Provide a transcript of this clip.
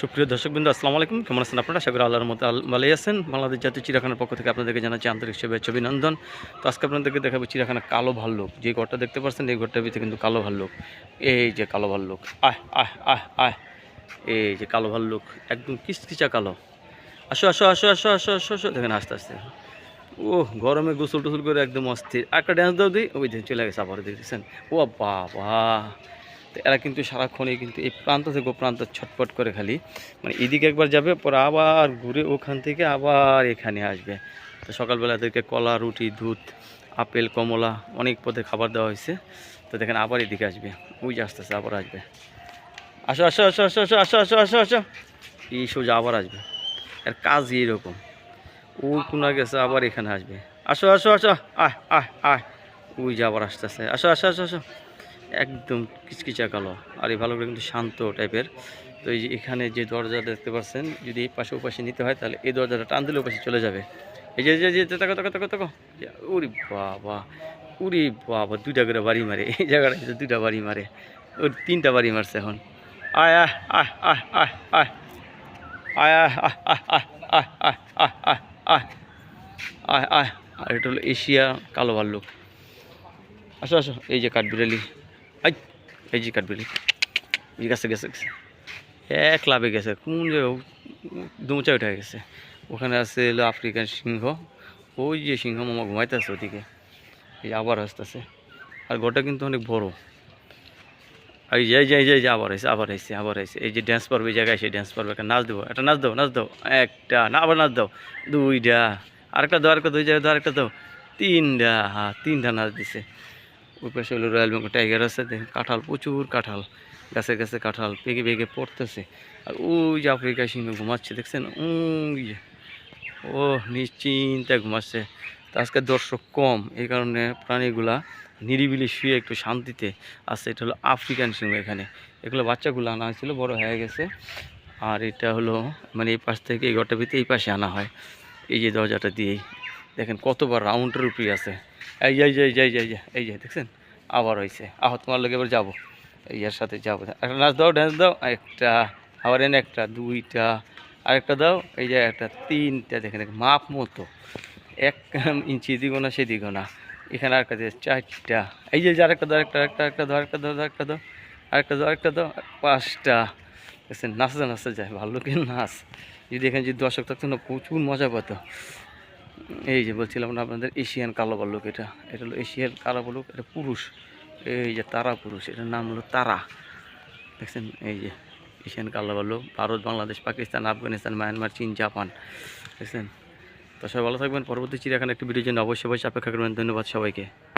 সুপ্রিয় দর্শকবৃন্দ, আসসালামু আলাইকুম। কেমন আছেন আপনারা? সাগর আল্লাহর মতো ভালোই আছেন। বাংলাদেশ জাতীয় চিড়াখানার পক্ষ থেকে আপনাদেরকে জানাচ্ছি আন্তরিক শুভেচ্ছা, অভিনন্দন। তো আজকে আপনাদেরকে দেখাবো চিড়াখানা কালো ভাল্লুক। যে ঘরটা দেখতে পাচ্ছেন, এই ঘরটার ভিতরে কিন্তু কালো ভাল্লুক। এই যে কালো ভাল্লুক। আহ আহ আহ আহ। এই যে কালো ভাল্লুক, একদম কিচকিচা কালো। আসো আসো আসো আসো আসো আসো আসো। দেখেন, আস্তে আস্তে। ও গরমে গোসল টোসল করে একদম অস্থির। একটা ড্যান্স দাও দিই ওই চলে গেছে আবার, দেখতেছেন? ও বাবা তো এরা কিন্তু সারাক্ষণই কিন্তু এই প্রান্ত থেকে ও প্রান্ত ছটপট করে খালি মানে এদিকে একবার যাবে পরে আবার ঘুরে ওখান থেকে আবার এখানে আসবে তো সকালবেলা এদেরকে কলা রুটি দুধ আপেল কমলা অনেক পদের খাবার দেওয়া হয়েছে তো দেখেন আবার এদিকে আসবে ওই যে আস্তে আস্তে আবার আসবে আসো আসো আসো আসো আসো আসো আসো আসো আসো এই সোজা আবার আসবে এর কাজই এরকম ওর কোনা গেছে আবার এখানে আসবে আসো আসো আসো আহ আহ আহ ওই যে আবার আসতেছে আসো আসো আসো আসো একদম কিচকিচা কালো আর এই ভালো করে কিন্তু শান্ত টাইপের তো এই যে এখানে যে দরজা দেখতে পাচ্ছেন যদি এই পাশে ওপাশে নিতে হয় তাহলে এই দরজাটা টান দিলে ওপাশে চলে যাবে এই যে যে তাকো তাকো তাকো তাকো উরি বাবা উরি বাবা দুইটা করে বাড়ি মারে এই জায়গাটা দুইটা বাড়ি মারে ওর তিনটা বাড়ি মারছে এখন আয় আয় আয় আয় আয় আয় আয় আয় আয় আয় আয় আয় আয় আয় আয় আয় আর এটা হলো এশিয়া কালো ভাল্লুক আসো আসো এই যে কাঠবিড়ালি এই যে কাঠবিড়ালি। এই গেছে গেছে গেছে। এক লাভে গেছে, কোন দুমচা উঠে গেছে। ওখানে আছে হলো আফ্রিকান সিংহ। ওই যে সিংহ মামা ঘুমাইতেছে ওদিকে। এই আবার আসতেছে। আর ঘরটা কিন্তু অনেক বড়। এই যে এই যে এই যে আবার হয়েছে আবার হয়েছে আবার হয়েছে এই যে ড্যান্স পারবে এই জায়গায় সে ড্যান্স পারবে একটা নাচ দেবো। একটা নাচ দাও নাচ দাও একটা না, আবার নাচ দাও দুইটা। আরেকটা দাও, আরেকটা দুই জায়গায় দাও, আরেকটা দাও। তিনটা হ্যাঁ তিনটা নাচ দিছে। ওই পাশে হলো রয়্যাল বেঙ্গল টাইগার আছে, দেখেন কাঁঠাল, প্রচুর কাঁঠাল, গাছে গাছে কাঁঠাল পেকে পেকে পড়তেছে। আর ওই যে আফ্রিকা সিংহ ঘুমাচ্ছে, দেখছেন? ওই যে, ও নিশ্চিন্তে ঘুমাচ্ছে। তো আজকে দর্শক কম এই কারণে প্রাণীগুলা নিরিবিলি শুয়ে একটু শান্তিতে আছে। এটা হলো আফ্রিকান সিংহ এখানে। এগুলো বাচ্চাগুলো আনা হয়েছিল, বড় হয়ে গেছে। আর এটা হলো মানে এই পাশ থেকে, এই ঘরটা ভিতরে এই পাশে আনা হয়। এই যে দরজাটা দিয়েই। দেখেন কতবার রাউন্ডের উপরে আছে। এই যে এই যে এই যে এই যে এই যে এই যে, দেখছেন? আবার হয়েছে আহ তোমার লোক এবার যাব। এই এর সাথে যাব। একটা নাচ দাও ড্যান্স দাও, একটা, আবার এনে একটা, দুইটা, আরেকটা দাও। এই যে একটা, তিনটা, দেখেন মাপ মতো। এক ইঞ্চি দিগো না সে সেদিকও না। এখানে আরেকটা দিয়ে চারটা। এই যে আরেকটা দাও, আরেকটা আরেকটা একটা দাও, আরেকটা দাও আরেকটা দাও আরেকটা দাও আরেকটা দাও, পাঁচটা। দেখছেন? নাচতে নাচতে যায়। ভাল্লুকের নাচ। যদি এখানে যদি দর্শক থাকতো, না, প্রচুর মজা পেতো। এই যে বলছিলাম না আপনাদের, এশিয়ান কালো ভাল্লুক এটা। এটা হলো এশিয়ান কালো ভাল্লুক এটা পুরুষ। এই যে তারা পুরুষ, এটার নাম হলো তারা। দেখছেন? এই যে এশিয়ান কালো ভাল্লুক ভারত, বাংলাদেশ, পাকিস্তান, আফগানিস্তান, মায়ানমার, চীন, জাপান। দেখছেন? তো সবাই ভালো থাকবেন। পরবর্তী চিড়িয়াখানা একটি ভিডিওর জন্য অবশ্যই অবশ্যই অপেক্ষা করবেন। ধন্যবাদ সবাইকে।